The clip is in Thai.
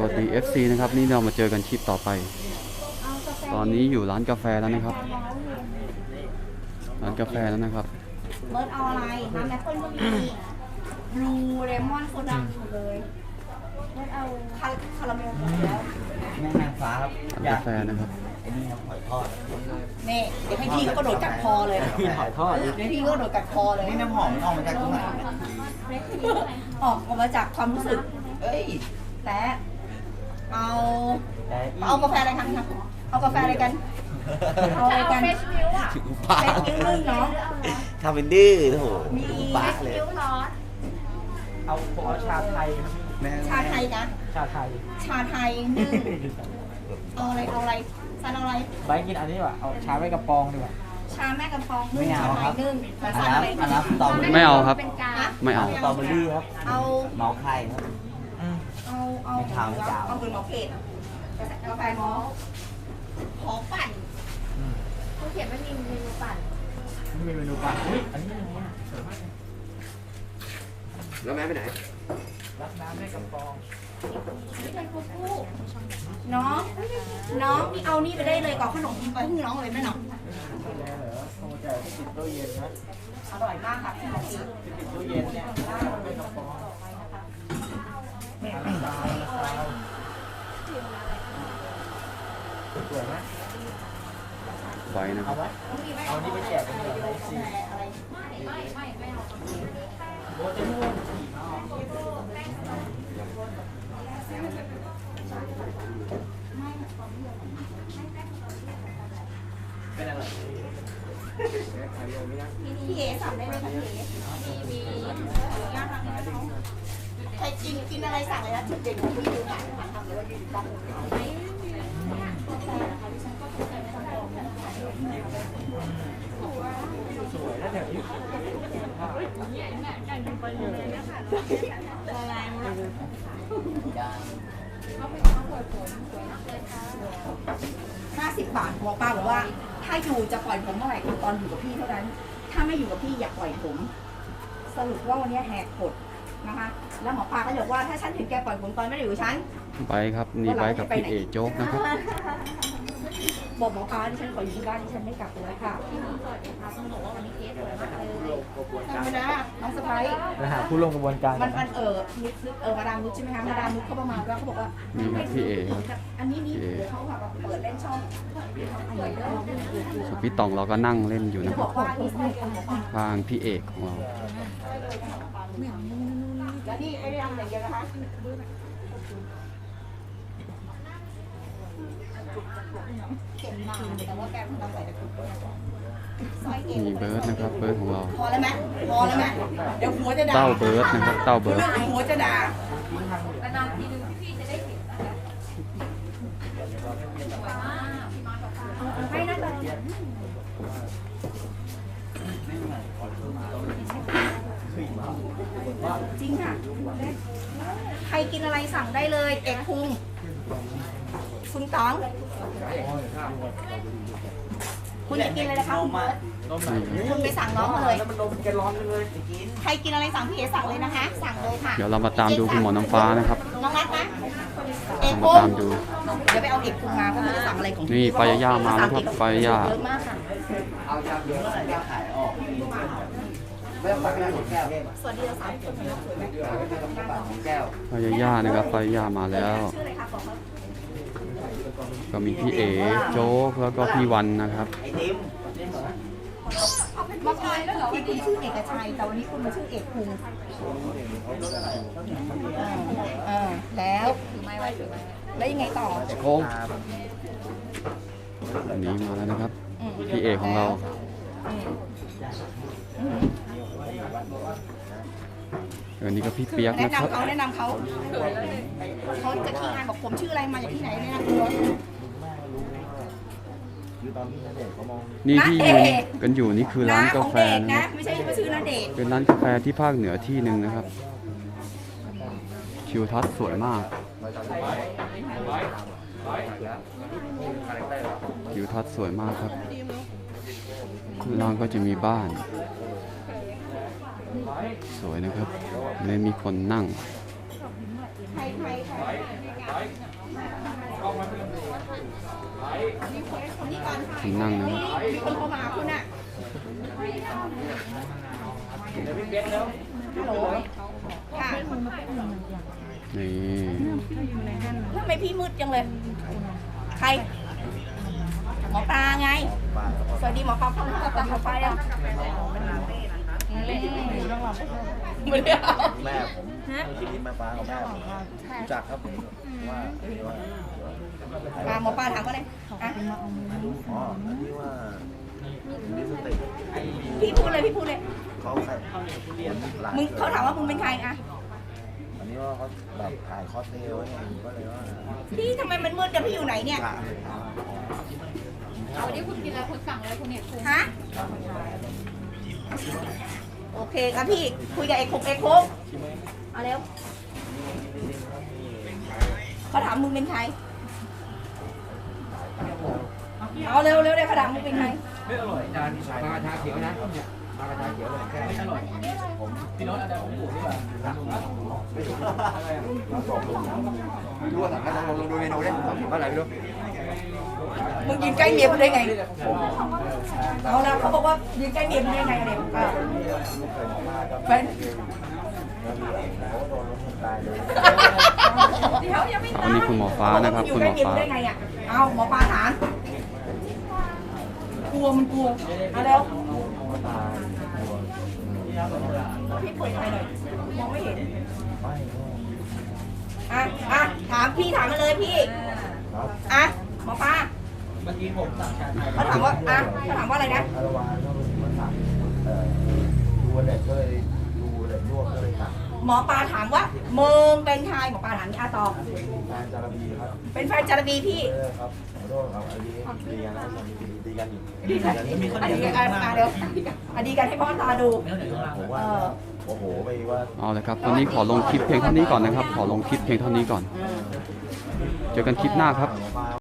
สวัสดี FC นะครับ นี่เรามาเจอกันคลิปต่อไป ตอนนี้อยู่ร้านกาแฟแล้วนะครับ ร้านกาแฟแล้วนะครับ เบิร์ดเอาอะไร น้ำแอปเปิ้ลก็มีบลูเลมอนโซดาหมดเลย เบิร์ดเอาคาคาราเมลหมดแล้วแม่นางฟ้าครับร้านกาแฟนะครับ ไอ้นี่ครับหอยทอดนี่เดี๋ยวให้พี่เขากระโดดกัดคอเลยมีหอยทอดเดี๋ยวพี่เขากระโดดกัดคอเลยนี่น้ำหอมมันออกมาจากตรงไหนออกออกมาจากความรู้สึก เอ้ยแต่ เอาแต่เอากาแฟอะไรคะคะเอากาแฟอะไรกันเอาอะไรกันถึงปากเฟซนิ้วนึ่งเนาะทำเป็นดื้อโอ้โหมีถึงปากเลยเอาผมเอาชาไทยครับแม่ชาไทยนะชาไทยชาไทยนึ่งเอาอะไรเอาอะไรซันเอาอะไรใบกินอันนี้ดีกว่าเอาชาไว้กระปองดีกว่าชาแม่กำปองนึ่งชาไทยนึ่งแล้วอัซันนนั้อะไรนอันนั้นสตรอเบอรี่ไม่เอาครับฮะไม่เอาสตรอเบอรี่ครับเอาเมาไข่ครับเอาเอา ไม่ขาวไม่ขาวเอาเป็นหมอเกตกาแฟหมอขอปั่นเขาเขียนไม่มีเมนูปั่นนี่มีเมนูปั่นอุ้ยอันนี้อะไรเนี่ยสวยมากเลยแล้วแม่ไปไหน รับน้ำให้กระปองไม่ใช่คุกคู่น้อง น้องนี่เอานี่ไปได้เลยกรอกขนมไปให้น้องเลยไหมน้องไม่ได้เหรอคงจะที่ติดตู้เย็นนะ อร่อยมากค่ะพี่หมติดตู้เย็นเนี่ยกระปอง สวยไหมไว้นะคเอาบไหมเอานี่ไปแจกกันเลยสิไรโบจะม่วงขี่มาออกพี่เอ๋สั่งได้ไหมคะพี่เอ๋มีมีย่างทำให้เขา ใครกินกินอะไรสั่งเลยนะจุดเด่นของพี่ดูหนังทำเลยว่ายืนดังสวยแล้วแถวนี้ละลายมาห้าสิบบาทบอกป้าบอกว่า ถ้าอยู่จะปล่อยผมเมื่อไหร่ตอนอยู่กับพี่เท่านั้น ถ้าไม่อยู่กับพี่อย่าปล่อยผม สรุปว่าวันนี้แหกกฎ นะคะ แล้วหมอปลาก็บอกว่าถ้าฉันถึงแกปล่อยผมตอนไม่ได้อยู่กับฉันไว้ครับนี่ไว้กับพี่เอโจ๊กนะครับบอกหมอปลาที่ฉันขออยู่ที่บ้านที่ฉันไม่กลับเลยค่ะธรรมดาน้องสะพ้ายนะฮะผู้ร่วมกระบวนการมันมันเออนุชเออมาดามนุชใช่ไหมคะมาดามนุชเขาประมาณว่าเขาบอกว่านี่ครับพี่เอครับอันนี้นี่เดี๋ยวเขาแบบเปิดเล่นช่องเปิดเล่นส่วนพี่ตองเราก็นั่งเล่นอยู่จะนะคบรัอบกว่านี่ใส่ของหมอปลาทางพี่เอกของเรา แล้วนี่ไม่ได้ทำอย่างเดียวนะคะเข็มมาแต่ว่าแกทำใส่ตะกรุดซอยเอวมีเบิร์ดนะครับ เบิร์ดของเรา พอแล้วไหมพอแล้วไหมเดี๋ยวหัวจะด่าเต้าเบิร์ดนะครับ เต้าเบิร์ดเรื่องหัวจะด่า นานๆทีนึงพี่จะได้เห็นนะคะให้น่าจะ จริงค่ะ ใครกินอะไรสั่งได้เลย เอกคุงคุณต๋อง คุณจะกินอะไรนะคะคุณเบิร์ตนี่ครับคุณไปสั่งน้องมาเลย แล้วมันลมแกร้อนเลยจะกินใครกินอะไรสั่งพี่เอสั่งเลยนะคะ สั่งเลยค่ะ เดี๋ยวเรามาตามดูคุณหมอน้ำฟ้านะครับน้องรักนะ เอกเรามาคุงตามดู เดี๋ยวไปเอาเอกคุงมาก็ไม่รู้จะสั่งอะไรของนี่ปลายาย่ามาแล้วครับปลายาย่าเยอะมากค่ะเอาชาเขียวเมื่อไหร่จะขายออก ไม่ต้องปักหน้าของแก้วสวัสดีเราสามคนนะสวยไหมไม่ต้องปักของแก้วปลายาย่านะครับปลายาย่ามาแล้ว ชื่ออะไรคะบอกเขาก็มีพี่เอโจ๊กแล้วก็พี่วันนะครับ ไอติมเมื่อกี้ที่คุณชื่อเอกชัยแต่วันนี้คุณมาชื่อเอกคุงเออแล้วไม่ไว้ถือไว้แล้วยังไงต่อโค้งอันนี้มาแล้วนะครับ พี่เอกของเราอั นนี้ก็พี่เปียกแนะนะครับ นำเขาแนะนำเขาเขาจะที่งานบอกผมชื่ออะไรมาจากที่ไหนแนะนำตัวนี่ที่ยืนกันอยู่นี่คือร้านกาแฟของเด็กนะคนะ รับไม่ใช่ว่าชื่อนาเดชน์เป็นร้านกาแฟที่ภาคเหนือที่หนึ่งนะครับคิวทัศน์สวยมากคิวทัศน์สวยมากครับข้าง ล่างก็จะมีบ้าน สวยนะครับเลยมีคนนั่งคนนั่งนะมีคนโทรมาคุณอะค่ะนี่ทำไมพี่มืดจังเลย ใคร หมอปลาไง สวัสดีหมอปลาเข้ามาตาหมอปลายังไม่ได้เอาแม่ผมทีนี้มาฟ้ากับแม่ผมรู้จักครับผมว่าปลาหมอปลาถามว่าอะไรอ๋ออันนี้ว่าลิสติกพี่พูดเลยพี่พูดเลยเขาใส่หลานมึงเขาถามว่ามึงเป็นใครอะอันนี้ว่าเขาแบบถ่ายคอสเพลไว้ไงก็เลยว่าพี่ทำไมมันมืดจังพี่อยู่ไหนเนี่ย ถ่ายวันนี้คุณกินอะไรคุณสั่งอะไรคุณเนี่ยคุณฮะโอเคครับพี่คุยกับเอกคงเอกคงเอาเร็วเขาถามมึงเป็นใครเอาเร็วเร็วเร็วเขาถามมึงเป็นใครไม่อร่อยจานมากระทาเขียวนะเนี่ยมากระทาเขียวเลยแค่ไม่อร่อยพี่น้องอะไรของปู่นี่แบบไม่รู้ว่าสั่งให้ลองลองดูเมนูดิสั่งว่าอะไรไม่รู้ มึงยืนใกล้เมียมึงได้ไงเอาละเขาบอกว่ายืนใกล้เมียมึงได้ไงเนี่ยอะแฟนตายเลยเดี๋ยวยังไม่อันนี้คุณหมอฟ้านะครับอยู่คุณหใกมล้อเมียมึฟ้างได้ไงอะเอาหมอปลาถามกลัวมันกลัวเอาเร็วพี่เปิดไฟหน่อยมองไม่เห็นอะอะถามพี่ถามมาเลยพี่อะห มอปลาเมื่อกี้ผมสั่งชาไทยเขาถามว่าอะเขาถามว่าอะไรนะอารวาก็มาสั่งเอ่อดูเด็กก็เลยดูเด็กนวดก็เลยสั่งหมอปลาถามว่ามึงเป็นใครหมอปลาถามนี่อาตอบงานจารบีครับเป็นแฟนจารบีพี่ เออครับขอโทษครับอันนี้ดีกันนะดีกันอยู่ดีกันอันนี้กันอะเดี๋ยวอันนี้กันให้พ่อตาดูผมเอว่าอโอ้โหไปว่าเอาเลยครับวันนี้ขอลงคลิปเพียงเท่านี้ก่อนนะครับ ขอลงคลิปเพียงเท่านี้ก่อน เจอกันคลิปหน้าครับหมอปลา